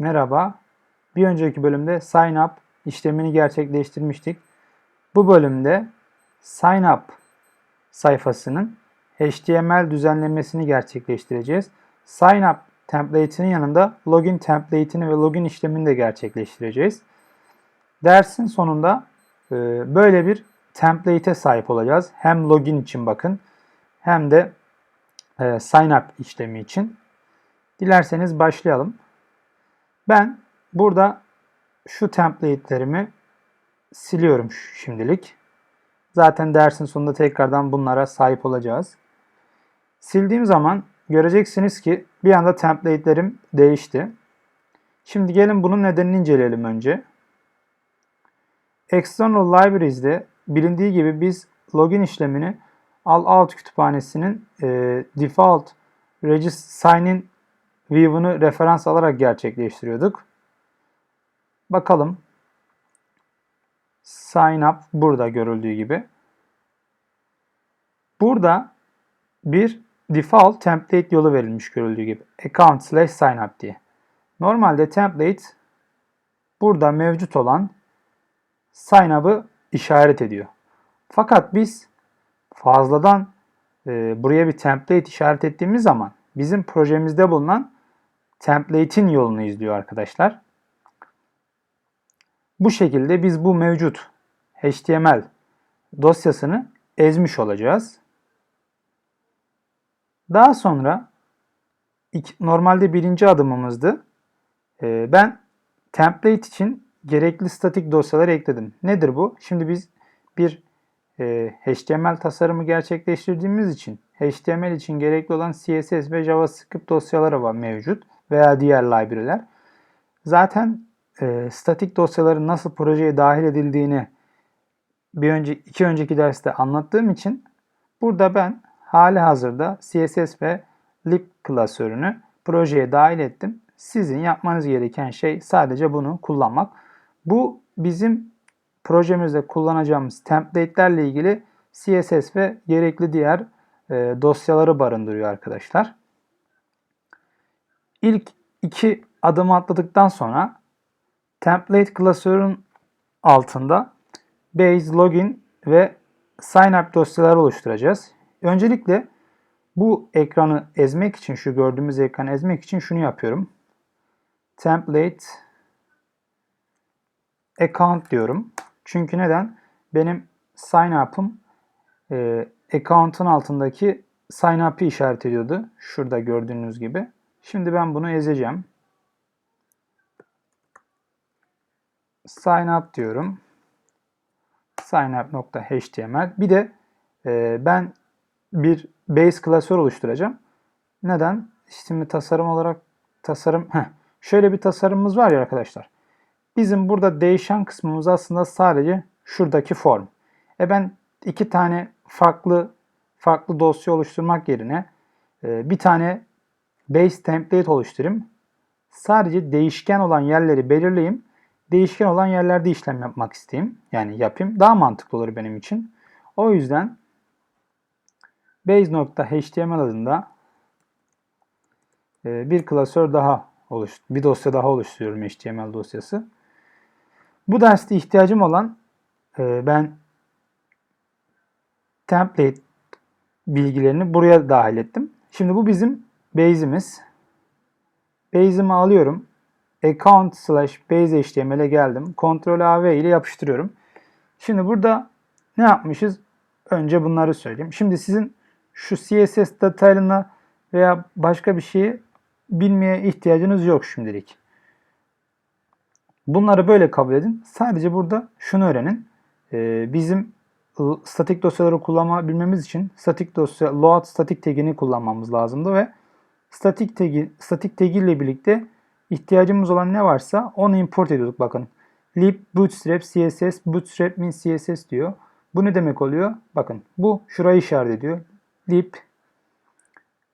Merhaba. Bir önceki bölümde sign up işlemini gerçekleştirmiştik. Bu bölümde sign up sayfasının HTML düzenlemesini gerçekleştireceğiz. Sign up template'inin yanında login template'ini ve login işlemini de gerçekleştireceğiz. Dersin sonunda e, böyle bir template'e sahip olacağız. Hem login için bakın hem de e, sign up işlemi için. Dilerseniz başlayalım. Ben burada şu template'lerimi siliyorum şimdilik. Zaten dersin sonunda tekrardan bunlara sahip olacağız. Sildiğim zaman göreceksiniz ki bir anda template'lerim değişti. Şimdi gelin bunun nedenini inceleyelim önce. External Libraries'de bilindiği gibi biz login işlemini all out kütüphanesinin e, default regist sign in V1'ı referans alarak gerçekleştiriyorduk. Bakalım. Sign up burada görüldüğü gibi. Burada bir default template yolu verilmiş görüldüğü gibi. Account slash sign up diye. Normalde template burada mevcut olan sign up'ı işaret ediyor. Fakat biz fazladan e, buraya bir template işaret ettiğimiz zaman bizim projemizde bulunan template'in yolunu izliyor arkadaşlar. Bu şekilde biz bu mevcut HTML dosyasını ezmiş olacağız. Daha sonra normalde birinci adımımızdı. Ee, ben template için gerekli statik dosyaları ekledim. Nedir bu? Şimdi biz bir e, HTML tasarımı gerçekleştirdiğimiz için HTML için gerekli olan CSS ve JavaScript dosyaları var mevcut veya diğer library'ler. Zaten e, statik dosyaların nasıl projeye dahil edildiğini bir önce iki önceki derste anlattığım için burada ben hali hazırda CSS ve lib klasörünü projeye dahil ettim. Sizin yapmanız gereken şey sadece bunu kullanmak. Bu bizim projemizde kullanacağımız template'lerle ilgili CSS ve gerekli diğer e, dosyaları barındırıyor arkadaşlar. İlk iki adımı atladıktan sonra template klasörün altında base, login ve sign up dosyaları oluşturacağız. Öncelikle bu ekranı ezmek için, şu gördüğümüz ekranı ezmek için şunu yapıyorum. Template account diyorum. Çünkü neden? Benim sign up'ım e, account'un altındaki sign up'ı işaret ediyordu. Şurada gördüğünüz gibi. Şimdi ben bunu ezeceğim. Sign up diyorum. signup.html. Bir de e, ben bir base klasör oluşturacağım. Neden? Şimdi tasarım olarak tasarım heh, şöyle bir tasarımımız var ya arkadaşlar. Bizim burada değişen kısmımız aslında sadece şuradaki form. E ben iki tane farklı farklı dosya oluşturmak yerine e, bir tane base template oluşturayım. Sadece değişken olan yerleri belirleyeyim. Değişken olan yerlerde işlem yapmak isteyeyim. Yani yapayım. Daha mantıklı olur benim için. O yüzden base.html adında e, bir klasör daha oluş, bir dosya daha oluşturuyorum HTML dosyası. Bu derste ihtiyacım olan e, ben template bilgilerini buraya dahil ettim. Şimdi bu bizim base'imiz. Base'imi alıyorum. Account slash base HTML'e geldim. Ctrl A V ile yapıştırıyorum. Şimdi burada ne yapmışız? Önce bunları söyleyeyim. Şimdi sizin şu CSS detayına veya başka bir şeyi bilmeye ihtiyacınız yok şimdilik. Bunları böyle kabul edin. Sadece burada şunu öğrenin. Ee, bizim statik dosyaları kullanabilmemiz için statik dosya load static tagini kullanmamız lazımdı ve statik tagi statik tagi ile birlikte ihtiyacımız olan ne varsa onu import ediyorduk bakın. lib bootstrap css bootstrap min css diyor. Bu ne demek oluyor? Bakın bu şurayı işaret ediyor. lib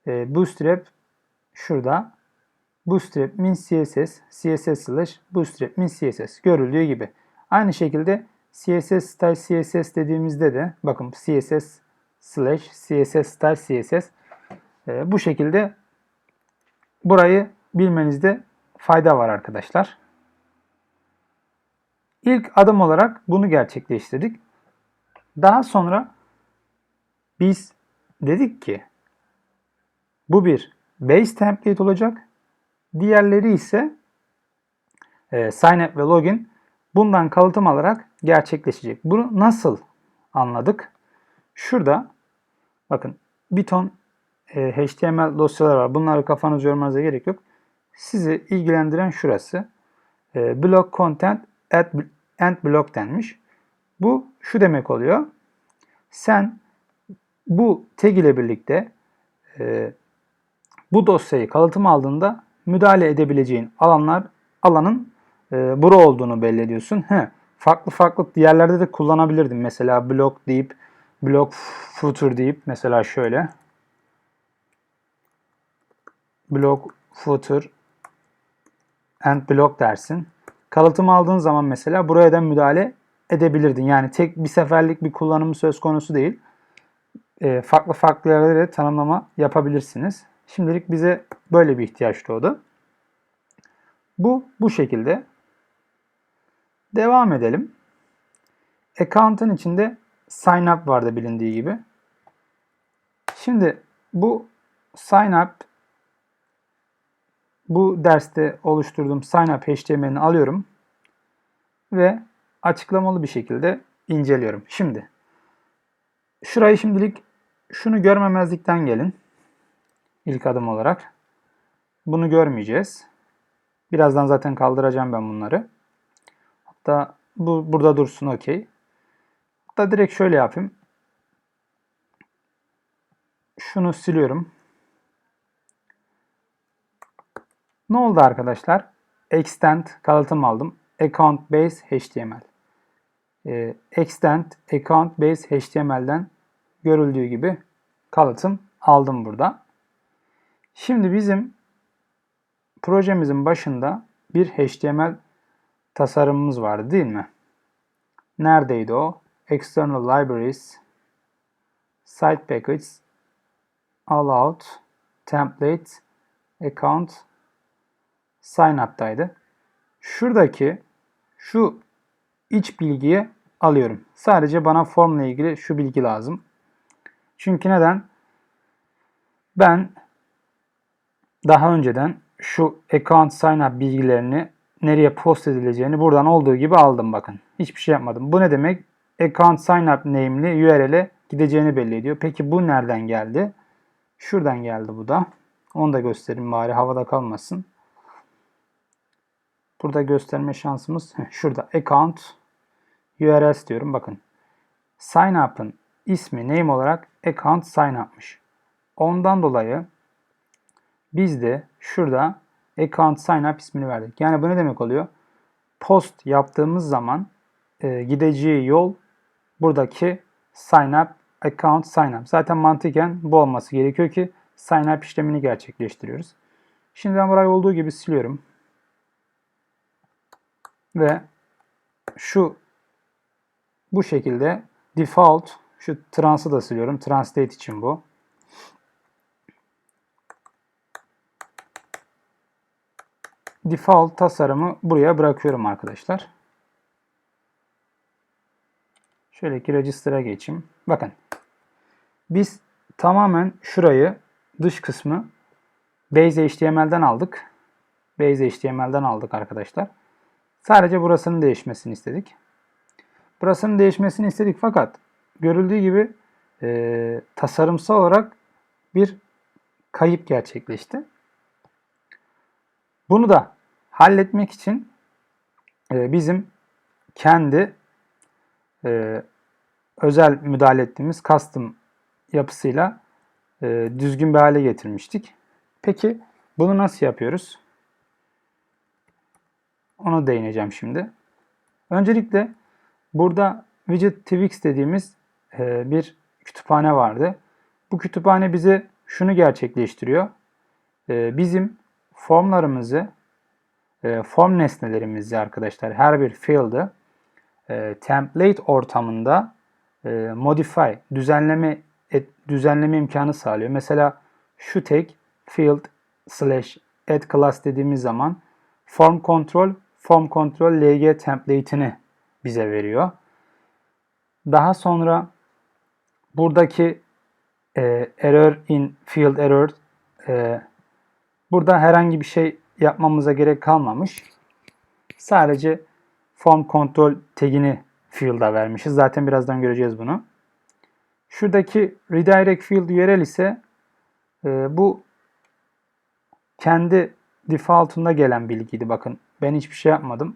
e, bootstrap şurada bootstrap min css css slash bootstrap min css görüldüğü gibi. Aynı şekilde CSS style CSS dediğimizde de bakın CSS slash CSS style CSS e, bu şekilde burayı bilmenizde fayda var arkadaşlar. İlk adım olarak bunu gerçekleştirdik. Daha sonra biz dedik ki bu bir base template olacak. Diğerleri ise e, sign up ve login bundan kalıtım alarak gerçekleşecek. Bunu nasıl anladık? Şurada bakın bir ton e, HTML dosyalar var. Bunları kafanızı yormanıza gerek yok. Sizi ilgilendiren şurası. E, block content at end block denmiş. Bu şu demek oluyor. Sen bu tag ile birlikte e, bu dosyayı kalıtım aldığında müdahale edebileceğin alanlar alanın e, bura olduğunu belli ediyorsun. He, farklı farklı yerlerde de kullanabilirdim. Mesela block deyip block footer deyip mesela şöyle block footer and block dersin. Kalıtım aldığın zaman mesela buraya da müdahale edebilirdin. Yani tek bir seferlik bir kullanımı söz konusu değil. E, farklı farklı yerlere tanımlama yapabilirsiniz. Şimdilik bize böyle bir ihtiyaç doğdu. Bu bu şekilde. Devam edelim. Account'ın içinde sign up vardı bilindiği gibi. Şimdi bu sign up bu derste oluşturduğum sign up HTML'ini alıyorum ve açıklamalı bir şekilde inceliyorum. Şimdi şurayı şimdilik şunu görmemezlikten gelin. İlk adım olarak. Bunu görmeyeceğiz. Birazdan zaten kaldıracağım ben bunları. Hatta bu burada dursun okey. Hatta direkt şöyle yapayım. Şunu siliyorum. Ne oldu arkadaşlar? Extend kalıtım aldım. Account base HTML. Ee, extend account base HTML'den görüldüğü gibi kalıtım aldım burada. Şimdi bizim projemizin başında bir HTML tasarımımız vardı değil mi? Neredeydi o? External Libraries, Site Package, Allout, Template, Account, Sign Up'taydı. Şuradaki şu iç bilgiyi alıyorum. Sadece bana formla ilgili şu bilgi lazım. Çünkü neden? Ben daha önceden şu account sign up bilgilerini nereye post edileceğini buradan olduğu gibi aldım bakın. Hiçbir şey yapmadım. Bu ne demek? Account sign up name'li URL'e gideceğini belli ediyor. Peki bu nereden geldi? Şuradan geldi bu da. Onu da göstereyim bari havada kalmasın. Burada gösterme şansımız şurada. Account URL diyorum. Bakın. Sign up'ın ismi name olarak account sign up'mış. Ondan dolayı biz de şurada account sign up ismini verdik. Yani bu ne demek oluyor? Post yaptığımız zaman e, gideceği yol buradaki sign up account sign up. Zaten mantıken bu olması gerekiyor ki sign up işlemini gerçekleştiriyoruz. Şimdi ben burayı olduğu gibi siliyorum. Ve şu bu şekilde default şu trans'ı da siliyorum. Translate için bu. Default tasarımı buraya bırakıyorum arkadaşlar. Şöyle ki register'a geçeyim. Bakın. Biz tamamen şurayı dış kısmı Base HTML'den aldık. Base HTML'den aldık arkadaşlar. Sadece burasının değişmesini istedik. Burasının değişmesini istedik fakat görüldüğü gibi e, tasarımsal olarak bir kayıp gerçekleşti. Bunu da halletmek için e, bizim kendi e, özel müdahale ettiğimiz custom yapısıyla e, düzgün bir hale getirmiştik. Peki bunu nasıl yapıyoruz? Ona değineceğim şimdi. Öncelikle burada widget twix dediğimiz e, bir kütüphane vardı. Bu kütüphane bize şunu gerçekleştiriyor. E, bizim formlarımızı, e, form nesnelerimizi arkadaşlar her bir field'ı template ortamında modify, düzenleme düzenleme imkanı sağlıyor. Mesela şu tek field slash add class dediğimiz zaman form control, form control lg template'ini bize veriyor. Daha sonra buradaki e, error in field error e, burada herhangi bir şey yapmamıza gerek kalmamış. Sadece form control tagini field'a vermişiz. Zaten birazdan göreceğiz bunu. Şuradaki redirect field URL ise e, bu kendi default'unda gelen bilgiydi. Bakın ben hiçbir şey yapmadım.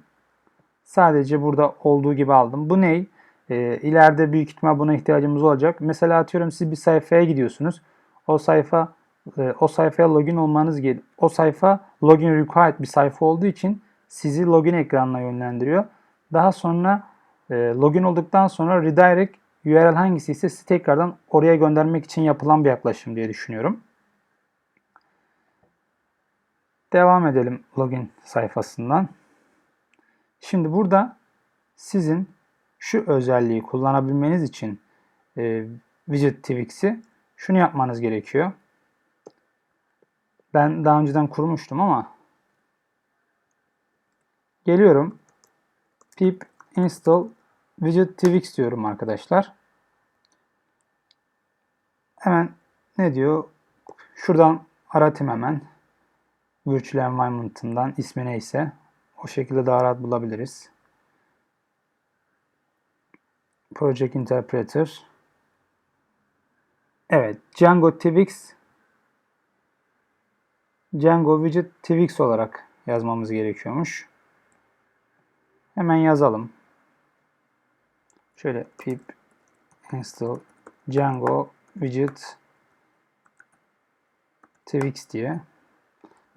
Sadece burada olduğu gibi aldım. Bu ney? E, ileride büyük ihtimal buna ihtiyacımız olacak. Mesela atıyorum siz bir sayfaya gidiyorsunuz. O sayfa e, o sayfaya login olmanız gerekiyor. O sayfa login required bir sayfa olduğu için sizi login ekranına yönlendiriyor. Daha sonra e, login olduktan sonra redirect URL hangisi ise sizi tekrardan oraya göndermek için yapılan bir yaklaşım diye düşünüyorum. Devam edelim login sayfasından. Şimdi burada sizin şu özelliği kullanabilmeniz için e, Widget Twix'i şunu yapmanız gerekiyor. Ben daha önceden kurmuştum ama geliyorum. pip install widget twix diyorum arkadaşlar. Hemen ne diyor? Şuradan aratayım hemen. Virtual Environment'ından ismi neyse o şekilde daha rahat bulabiliriz. Project Interpreter. Evet, Django Twix Django Widget Twix olarak yazmamız gerekiyormuş. Hemen yazalım. Şöyle pip install Django Widget Twix diye.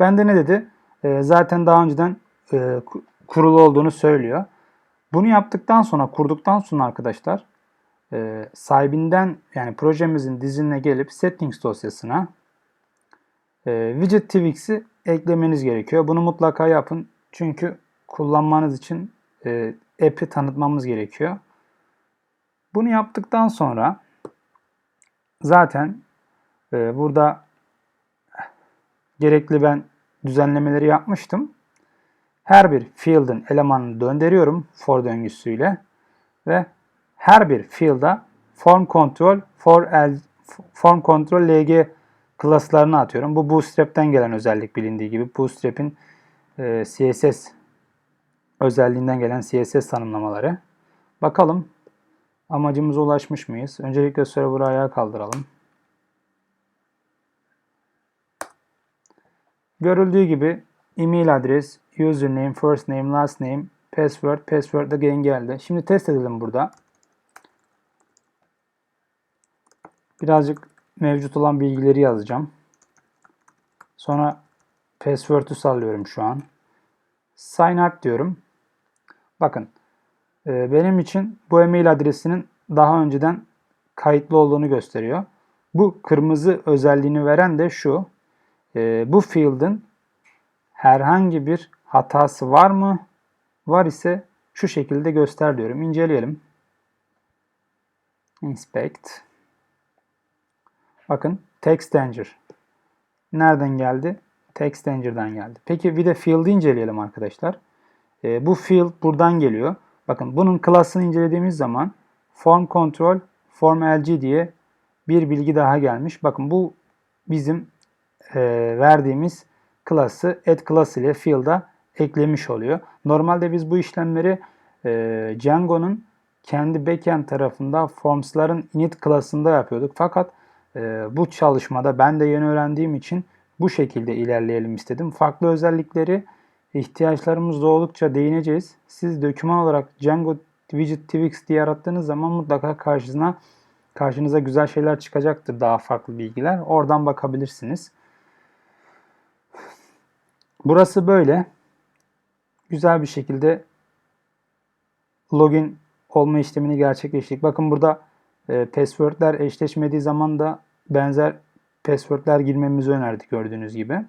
Ben de ne dedi? E, zaten daha önceden e, kurulu olduğunu söylüyor. Bunu yaptıktan sonra, kurduktan sonra arkadaşlar e, sahibinden yani projemizin dizinine gelip settings dosyasına e, widget Twix'i eklemeniz gerekiyor. Bunu mutlaka yapın. Çünkü kullanmanız için e, app'i tanıtmamız gerekiyor. Bunu yaptıktan sonra zaten e, burada gerekli ben düzenlemeleri yapmıştım. Her bir field'ın elemanını döndürüyorum for döngüsüyle ve her bir field'a form control for L, form control lg klaslarını atıyorum. Bu Bootstrap'ten gelen özellik bilindiği gibi. Bootstrap'in e, CSS özelliğinden gelen CSS tanımlamaları. Bakalım amacımıza ulaşmış mıyız? Öncelikle server'ı ayağa kaldıralım. Görüldüğü gibi email adres, username, first name, last name, password, password again geldi. Şimdi test edelim burada. Birazcık mevcut olan bilgileri yazacağım. Sonra password'ü sallıyorum şu an. Sign up diyorum. Bakın e, benim için bu e-mail adresinin daha önceden kayıtlı olduğunu gösteriyor. Bu kırmızı özelliğini veren de şu. E, bu field'ın herhangi bir hatası var mı? Var ise şu şekilde göster diyorum. İnceleyelim. Inspect. Bakın text danger. Nereden geldi? Text danger'dan geldi. Peki bir de field'i inceleyelim arkadaşlar. E, bu field buradan geliyor. Bakın bunun class'ını incelediğimiz zaman form control form lg diye bir bilgi daha gelmiş. Bakın bu bizim e, verdiğimiz class'ı add class ile field'a eklemiş oluyor. Normalde biz bu işlemleri e, Django'nun kendi backend tarafında forms'ların init class'ında yapıyorduk. Fakat e, bu çalışmada ben de yeni öğrendiğim için bu şekilde ilerleyelim istedim. Farklı özellikleri ihtiyaçlarımız doğdukça değineceğiz. Siz doküman olarak Django Widget Twix diye arattığınız zaman mutlaka karşınıza karşınıza güzel şeyler çıkacaktır. Daha farklı bilgiler. Oradan bakabilirsiniz. Burası böyle. Güzel bir şekilde login olma işlemini gerçekleştirdik. Bakın burada e, passwordler eşleşmediği zaman da benzer passwordler girmemizi önerdi gördüğünüz gibi.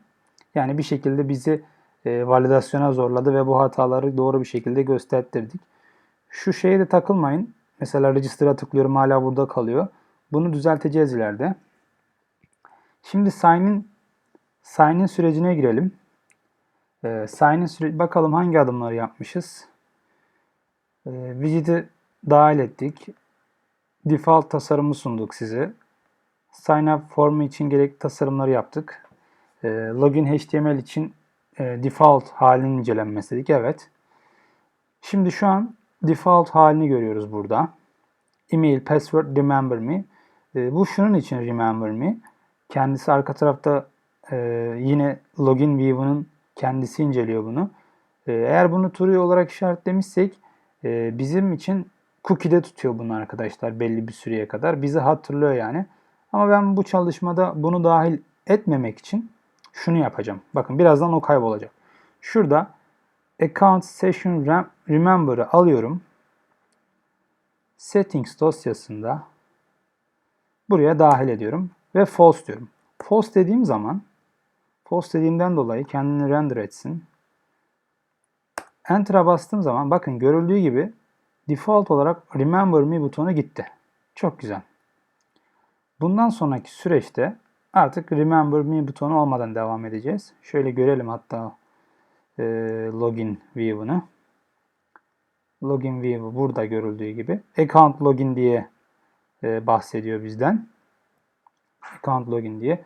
Yani bir şekilde bizi e, validasyona zorladı ve bu hataları doğru bir şekilde gösterdirdik. Şu şeye de takılmayın. Mesela register'a tıklıyorum hala burada kalıyor. Bunu düzelteceğiz ileride. Şimdi sign in, sign in sürecine girelim. Ee, sign'in süre bakalım hangi adımları yapmışız. Ee, widget'i dahil ettik. Default tasarımı sunduk size. Sign up formu için gerekli tasarımları yaptık. Ee, login HTML için e, default halinin incelenmesi dedik. Evet. Şimdi şu an default halini görüyoruz burada. Email, password, remember me. Ee, bu şunun için remember me. Kendisi arka tarafta e, yine login view'unun kendisi inceliyor bunu. Ee, eğer bunu true olarak işaretlemişsek e, bizim için cookie'de tutuyor bunu arkadaşlar belli bir süreye kadar. Bizi hatırlıyor yani. Ama ben bu çalışmada bunu dahil etmemek için şunu yapacağım. Bakın birazdan o kaybolacak. Şurada account session rem- remember'ı alıyorum. Settings dosyasında buraya dahil ediyorum ve false diyorum. False dediğim zaman false dediğimden dolayı kendini render etsin. Enter'a bastığım zaman bakın görüldüğü gibi default olarak remember me butonu gitti. Çok güzel. Bundan sonraki süreçte artık remember me butonu olmadan devam edeceğiz. Şöyle görelim hatta e, login view'unu. Login view burada görüldüğü gibi. Account login diye e, bahsediyor bizden. Account login diye.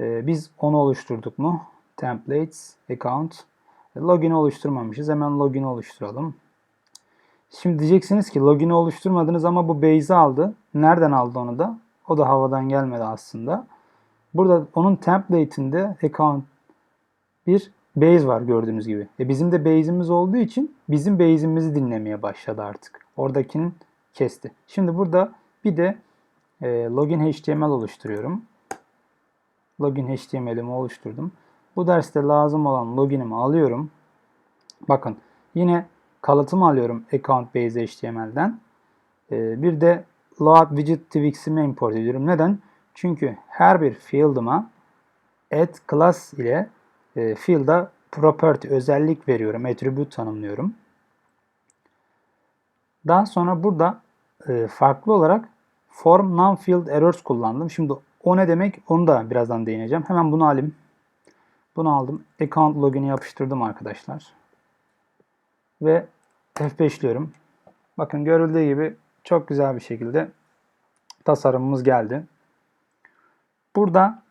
E, biz onu oluşturduk mu? Templates, account. E, login oluşturmamışız. Hemen login oluşturalım. Şimdi diyeceksiniz ki login'i oluşturmadınız ama bu base'i aldı. Nereden aldı onu da? O da havadan gelmedi aslında. Burada onun template'inde account bir base var gördüğünüz gibi. E bizim de base'imiz olduğu için bizim base'imizi dinlemeye başladı artık. Oradakinin kesti. Şimdi burada bir de e, login HTML oluşturuyorum. Login HTML'imi oluşturdum. Bu derste lazım olan login'imi alıyorum. Bakın yine kalıtımı alıyorum account base HTML'den. E, bir de load widget twix'imi import ediyorum. Neden? Çünkü her bir field'ıma add class ile e, field'a property özellik veriyorum. Attribute tanımlıyorum. Daha sonra burada e, farklı olarak form non-field errors kullandım. Şimdi o ne demek onu da birazdan değineceğim. Hemen bunu alayım. Bunu aldım. Account login'i yapıştırdım arkadaşlar. Ve F5'liyorum. Bakın görüldüğü gibi çok güzel bir şekilde tasarımımız geldi. Burada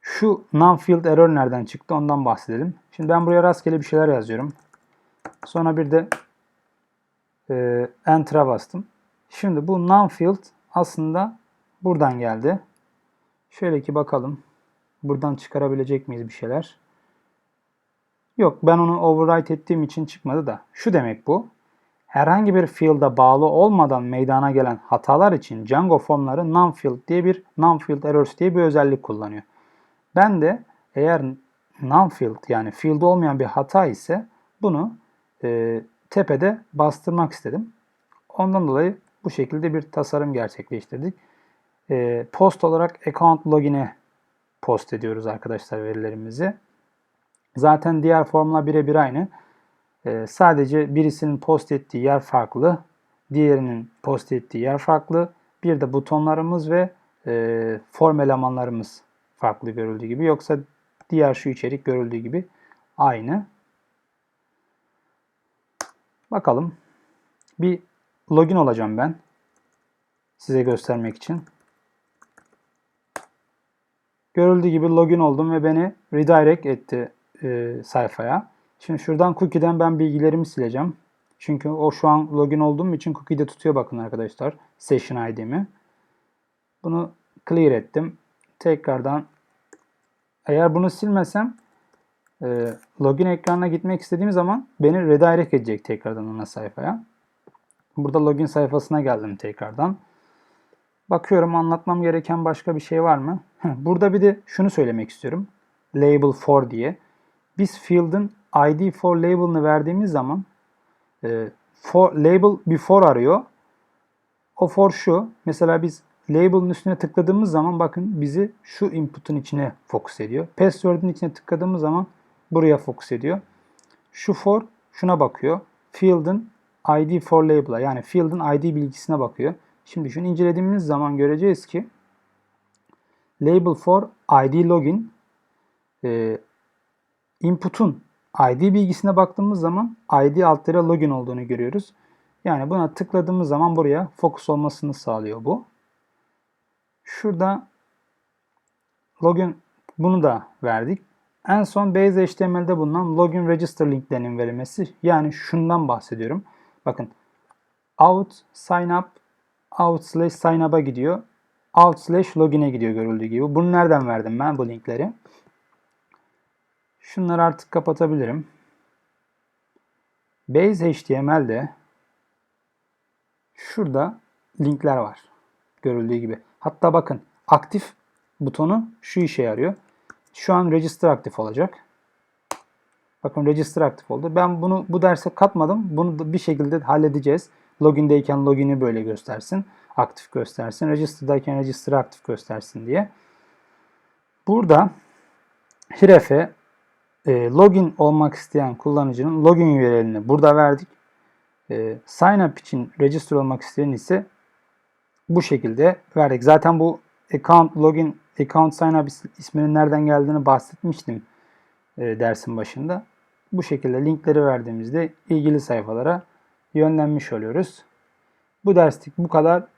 şu non-field error nereden çıktı ondan bahsedelim. Şimdi ben buraya rastgele bir şeyler yazıyorum. Sonra bir de e, Enter'a bastım. Şimdi bu non-field aslında buradan geldi. Şöyle ki bakalım. Buradan çıkarabilecek miyiz bir şeyler? Yok ben onu overwrite ettiğim için çıkmadı da. Şu demek bu. Herhangi bir field'a bağlı olmadan meydana gelen hatalar için Django formları non-field diye bir non-field errors diye bir özellik kullanıyor. Ben de eğer non-field yani field olmayan bir hata ise bunu e, tepede bastırmak istedim. Ondan dolayı bu şekilde bir tasarım gerçekleştirdik. E, post olarak account login'e post ediyoruz arkadaşlar verilerimizi. Zaten diğer formla birebir aynı. E, sadece birisinin post ettiği yer farklı. Diğerinin post ettiği yer farklı. Bir de butonlarımız ve e, form elemanlarımız farklı görüldüğü gibi. Yoksa diğer şu içerik görüldüğü gibi aynı. Bakalım. Bir login olacağım ben. Size göstermek için. Görüldüğü gibi login oldum ve beni redirect etti e, sayfaya. Şimdi şuradan cookie'den ben bilgilerimi sileceğim. Çünkü o şu an login olduğum için cookie'de tutuyor bakın arkadaşlar. Session ID'mi. Bunu clear ettim. Tekrardan eğer bunu silmesem e, login ekranına gitmek istediğim zaman beni redirect edecek tekrardan ana sayfaya. Burada login sayfasına geldim tekrardan. Bakıyorum anlatmam gereken başka bir şey var mı? Burada bir de şunu söylemek istiyorum. Label for diye. Biz field'ın ID for label'ını verdiğimiz zaman e, for, label bir for arıyor. O for şu. Mesela biz label'ın üstüne tıkladığımız zaman bakın bizi şu input'un içine fokus ediyor. Password'ın içine tıkladığımız zaman buraya fokus ediyor. Şu for şuna bakıyor. Field'ın ID for label'a yani field'ın ID bilgisine bakıyor. Şimdi şunu incelediğimiz zaman göreceğiz ki label for ID login e, input'un ID bilgisine baktığımız zaman ID alt login olduğunu görüyoruz. Yani buna tıkladığımız zaman buraya fokus olmasını sağlıyor bu. Şurada login bunu da verdik. En son Base HTML'de bulunan login register linklerinin verilmesi. Yani şundan bahsediyorum. Bakın out sign up out slash sign up'a gidiyor. Out slash login'e gidiyor görüldüğü gibi. Bunu nereden verdim ben bu linkleri? Şunları artık kapatabilirim. Base HTML'de şurada linkler var. Görüldüğü gibi. Hatta bakın aktif butonu şu işe yarıyor. Şu an register aktif olacak. Bakın register aktif oldu. Ben bunu bu derse katmadım. Bunu da bir şekilde halledeceğiz. Login'deyken login'i böyle göstersin. Aktif göstersin. Register'dayken register aktif göstersin diye. Burada Href'e e, login olmak isteyen kullanıcının login URL'ini burada verdik. E, sign up için register olmak isteyen ise bu şekilde verdik. Zaten bu account login account sign up is- isminin nereden geldiğini bahsetmiştim e, dersin başında. Bu şekilde linkleri verdiğimizde ilgili sayfalara yönlenmiş oluyoruz. Bu derslik bu kadar.